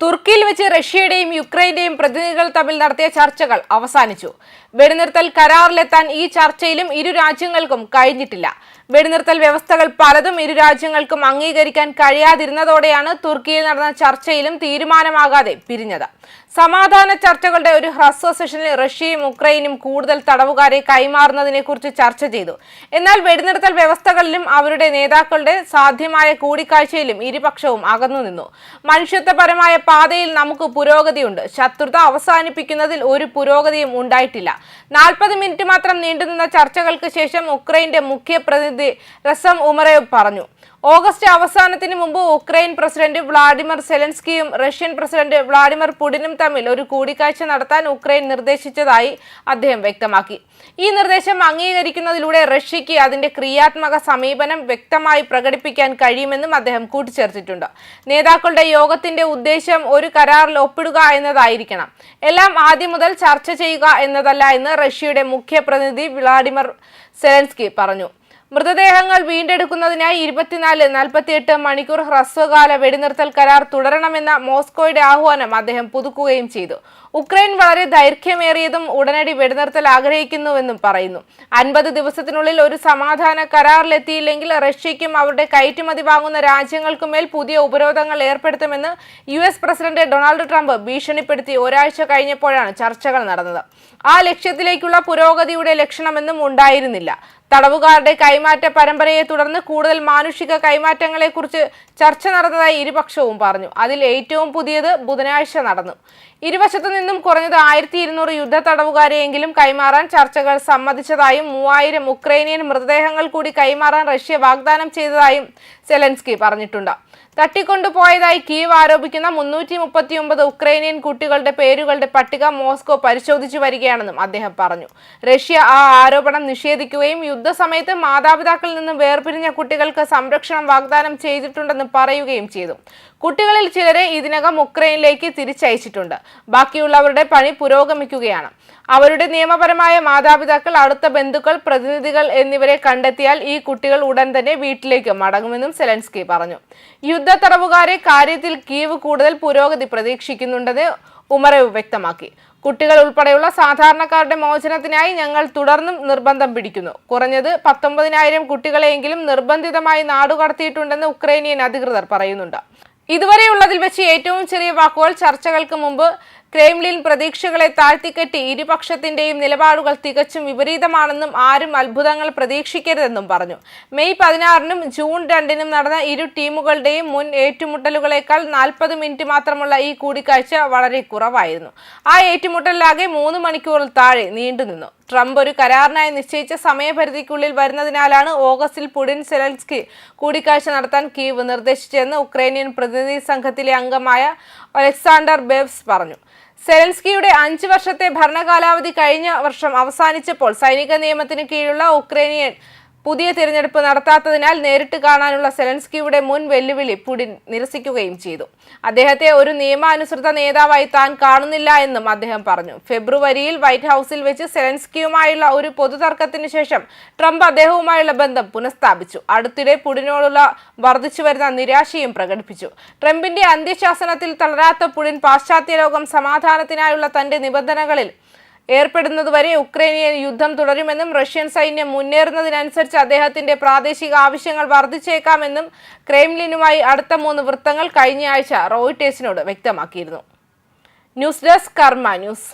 തുർക്കിയിൽ വെച്ച് റഷ്യയുടെയും യുക്രൈന്റെയും പ്രതിനിധികൾ തമ്മിൽ നടത്തിയ ചർച്ചകൾ അവസാനിച്ചു. വെടിനിർത്തൽ കരാറിലെത്താൻ ഈ ചർച്ചയിലും ഇരു രാജ്യങ്ങൾക്കും കഴിഞ്ഞിട്ടില്ല. വെടിനിർത്തൽ വ്യവസ്ഥകൾ പലതും ഇരു രാജ്യങ്ങൾക്കും അംഗീകരിക്കാൻ കഴിയാതിരുന്നതോടെയാണ് തുർക്കിയിൽ നടന്ന ചർച്ചയിലും തീരുമാനമാകാതെ പിരിഞ്ഞത്. സമാധാന ചർച്ചകളുടെ ഒരു ഹ്രസ്വ സെഷനിൽ റഷ്യയും ഉക്രൈനും കൂടുതൽ തടവുകാരെ കൈമാറുന്നതിനെക്കുറിച്ച് ചർച്ച ചെയ്തു. എന്നാൽ വെടിനിർത്തൽ വ്യവസ്ഥകളിലും അവരുടെ നേതാക്കളുടെ സാധ്യമായ കൂടിക്കാഴ്ചയിലും ഇരുപക്ഷവും അകന്നു നിന്നു മനുഷ്യത്വപരമായ പാതയിൽ നമുക്ക് പുരോഗതിയുണ്ട്. ശത്രുത അവസാനിപ്പിക്കുന്നതിൽ ഒരു പുരോഗതിയും ഉണ്ടായിട്ടില്ല. നാൽപ്പത് മിനിറ്റ് മാത്രം നീണ്ടുനിന്ന ചർച്ചകൾക്ക് ശേഷം ഉക്രൈന്റെ മുഖ്യ പ്രതിനിധി റസം ഉമറേവ് പറഞ്ഞു. ഓഗസ്റ്റ് അവസാനത്തിന് മുമ്പ് ഉക്രൈൻ പ്രസിഡന്റ് വ്ളാഡിമിർ സെലൻസ്കിയും റഷ്യൻ പ്രസിഡന്റ് വ്ളാഡിമിർ പുടിനും തമ്മിൽ ഒരു കൂടിക്കാഴ്ച നടത്താൻ ഉക്രൈൻ നിർദ്ദേശിച്ചതായി അദ്ദേഹം വ്യക്തമാക്കി. ഈ നിർദ്ദേശം അംഗീകരിക്കുന്നതിലൂടെ റഷ്യയ്ക്ക് അതിന്റെ ക്രിയാത്മക സമീപനം വ്യക്തമായി പ്രകടിപ്പിക്കാൻ കഴിയുമെന്നും അദ്ദേഹം കൂട്ടിച്ചേർത്തിട്ടുണ്ട്. നേതാക്കളുടെ യോഗത്തിന്റെ ഉദ്ദേശം ഒരു കരാറിൽ ഒപ്പിടുക എന്നതായിരിക്കണം. എല്ലാം ആദ്യം മുതൽ ചർച്ച ചെയ്യുക എന്നതല്ല എന്ന് റഷ്യയുടെ മുഖ്യ പ്രതിനിധി വ്ളാഡിമിർ സെലൻസ്കി പറഞ്ഞു. മൃതദേഹങ്ങൾ വീണ്ടെടുക്കുന്നതിനായി ഇരുപത്തിനാല് നാൽപ്പത്തിയെട്ട് മണിക്കൂർ ഹ്രസ്വകാല വെടിനിർത്തൽ കരാർ തുടരണമെന്ന മോസ്കോയുടെ ആഹ്വാനം അദ്ദേഹം പുതുക്കുകയും ചെയ്തു. ഉക്രൈൻ വളരെ ദൈർഘ്യമേറിയതും ഉടനടി വെടിനിർത്തൽ ആഗ്രഹിക്കുന്നുവെന്നും പറയുന്നു. അൻപത് ദിവസത്തിനുള്ളിൽ ഒരു സമാധാന കരാറിലെത്തിയില്ലെങ്കിൽ റഷ്യയ്ക്കും അവരുടെ കയറ്റുമതി വാങ്ങുന്ന രാജ്യങ്ങൾക്കുമേൽ പുതിയ ഉപരോധങ്ങൾ ഏർപ്പെടുത്തുമെന്ന് U S president Donald Trump ഭീഷണിപ്പെടുത്തി ഒരാഴ്ച കഴിഞ്ഞപ്പോഴാണ് ചർച്ചകൾ നടന്നത്. ആ ലക്ഷ്യത്തിലേക്കുള്ള പുരോഗതിയുടെ ലക്ഷണമെന്നും ഉണ്ടായിരുന്നില്ല. തടവുകാരുടെ കൈമാറ്റ പരമ്പരയെ തുടർന്ന് കൂടുതൽ മാനുഷിക കൈമാറ്റങ്ങളെക്കുറിച്ച് ചർച്ച നടന്നതായി ഇരുപക്ഷവും പറഞ്ഞു. അതിൽ ഏറ്റവും പുതിയത് ബുധനാഴ്ച നടന്നു. ഇരുവശത്തു നിന്നും കുറഞ്ഞത് ആയിരത്തി ഇരുന്നൂറ് യുദ്ധ തടവുകാരെയെങ്കിലും കൈമാറാൻ ചർച്ചകൾ സമ്മതിച്ചതായും മൂവായിരം ഉക്രൈനിയൻ മൃതദേഹങ്ങൾ കൂടി കൈമാറാൻ റഷ്യ വാഗ്ദാനം ചെയ്തതായും സെലൻസ്കി പറഞ്ഞിട്ടുണ്ട്. തട്ടിക്കൊണ്ടുപോയതായി കീവ് ആരോപിക്കുന്ന മുന്നൂറ്റി മുപ്പത്തിയൊമ്പത് ഉക്രൈനിയൻ കുട്ടികളുടെ പേരുകളുടെ പട്ടിക മോസ്കോ പരിശോധിച്ചു വരികയാണെന്നും അദ്ദേഹം പറഞ്ഞു. റഷ്യ ആ ആരോപണം നിഷേധിക്കുകയും യുദ്ധസമയത്ത് മാതാപിതാക്കളിൽ നിന്നും വേർപിരിഞ്ഞ കുട്ടികൾക്ക് സംരക്ഷണം വാഗ്ദാനം ചെയ്തിട്ടുണ്ടെന്ന് പറയുകയും ചെയ്തു. കുട്ടികളിൽ ചിലരെ ഇതിനകം ഉക്രൈനിലേക്ക് തിരിച്ചയച്ചിട്ടുണ്ട്. ബാക്കിയുള്ളവരുടെ പണി പുരോഗമിക്കുകയാണ്. അവരുടെ നിയമപരമായ മാതാപിതാക്കൾ അടുത്ത ബന്ധുക്കൾ പ്രതിനിധികൾ എന്നിവരെ കണ്ടെത്തിയാൽ ഈ കുട്ടികൾ ഉടൻ തന്നെ വീട്ടിലേക്ക് മടങ്ങുമെന്നും സെലൻസ്കി പറഞ്ഞു. യുദ്ധ തടവുകാരെ കാര്യത്തിൽ കീവ് കൂടുതൽ പുരോഗതി പ്രതീക്ഷിക്കുന്നുണ്ടെന്ന് ഉമറവ് വ്യക്തമാക്കി. കുട്ടികൾ ഉൾപ്പെടെയുള്ള സാധാരണക്കാരുടെ മോചനത്തിനായി ഞങ്ങൾ തുടർന്നും നിർബന്ധം പിടിക്കുന്നു. കുറഞ്ഞത് പത്തൊമ്പതിനായിരം കുട്ടികളെയെങ്കിലും നിർബന്ധിതമായി നാടുകടത്തിയിട്ടുണ്ടെന്ന് ഉക്രൈനിയൻ അധികൃതർ പറയുന്നുണ്ട്. ഇതുവരെയുള്ളതിൽ വെച്ച് ഏറ്റവും ചെറിയ വാക്കുകൾ ചർച്ചകൾക്ക് മുമ്പ് ക്രെംലിൻ പ്രതീക്ഷകളെ താഴ്ത്തിക്കെട്ടി ഇരുപക്ഷത്തിന്റെയും നിലപാടുകൾ തികച്ചും വിപരീതമാണെന്നും ആരും അത്ഭുതങ്ങൾ പ്രതീക്ഷിക്കരുതെന്നും പറഞ്ഞു. മെയ് പതിനാറിനും ജൂൺ രണ്ടിനും നടന്ന ഇരു ടീമുകളുടെയും മുൻ ഏറ്റുമുട്ടലുകളേക്കാൾ നാൽപ്പത് മിനിറ്റ് മാത്രമുള്ള ഈ കൂടിക്കാഴ്ച വളരെ കുറവായിരുന്നു. ആ ഏറ്റുമുട്ടലിലാകെ മൂന്ന് മണിക്കൂറിൽ താഴെ നീണ്ടുനിന്നു ട്രംപ് ഒരു കരാറിനായി നിശ്ചയിച്ച സമയപരിധിക്കുള്ളിൽ വരുന്നതിനാലാണ് ഓഗസ്റ്റിൽ പുടിൻ സെലൻസ്കി കൂടിക്കാഴ്ച നടത്താൻ കീവ് നിർദ്ദേശിച്ചതെന്ന് ഉക്രൈനിയൻ പ്രതിനിധി സംഘത്തിലെ അംഗമായ അലക്സാണ്ടർ ബെവ്സ് പറഞ്ഞു. സെലൻസ്കിയുടെ അഞ്ച് വർഷത്തെ ഭരണകാലാവധി കഴിഞ്ഞ വർഷം അവസാനിച്ചപ്പോൾ സൈനിക നിയമത്തിന് കീഴിലുള്ള ഉക്രൈനിയൻ പുതിയ തിരഞ്ഞെടുപ്പ് നടത്താത്തതിനാൽ നേരിട്ട് കാണാനുള്ള സെലൻസ്കിയുടെ മുൻ വെല്ലുവിളി പുടിൻ നിരസിക്കുകയും ചെയ്തു. അദ്ദേഹത്തെ ഒരു നിയമാനുസൃത നേതാവായി താൻ കാണുന്നില്ല എന്നും അദ്ദേഹം പറഞ്ഞു. ഫെബ്രുവരിയിൽ വൈറ്റ് ഹൌസിൽ വെച്ച് സെലൻസ്കിയുമായുള്ള ഒരു പൊതുതർക്കത്തിന് ശേഷം ട്രംപ് അദ്ദേഹവുമായുള്ള ബന്ധം പുനഃസ്ഥാപിച്ചു. അടുത്തിടെ പുടിനോടുള്ള വർദ്ധിച്ചു വരുന്ന നിരാശയും പ്രകടിപ്പിച്ചു. ട്രംപിന്റെ അന്ത്യശാസനത്തിൽ തളരാത്ത പുടിൻ പാശ്ചാത്യ ലോകം സമാധാനത്തിനായുള്ള തന്റെ നിബന്ധനകളിൽ ഏർപ്പെടുന്നതുവരെ ഉക്രൈനിയൻ യുദ്ധം തുടരുമെന്നും റഷ്യൻ സൈന്യം മുന്നേറുന്നതിനനുസരിച്ച് അദ്ദേഹത്തിന്റെ പ്രാദേശിക ആവശ്യങ്ങൾ വർദ്ധിച്ചേക്കാമെന്നും ക്രെംലിനുമായി അടുത്ത മൂന്ന് വൃത്തങ്ങൾ കഴിഞ്ഞയാഴ്ച റോയിട്ടേഴ്സിനോട് വ്യക്തമാക്കിയിരുന്നു. News desk Karma news.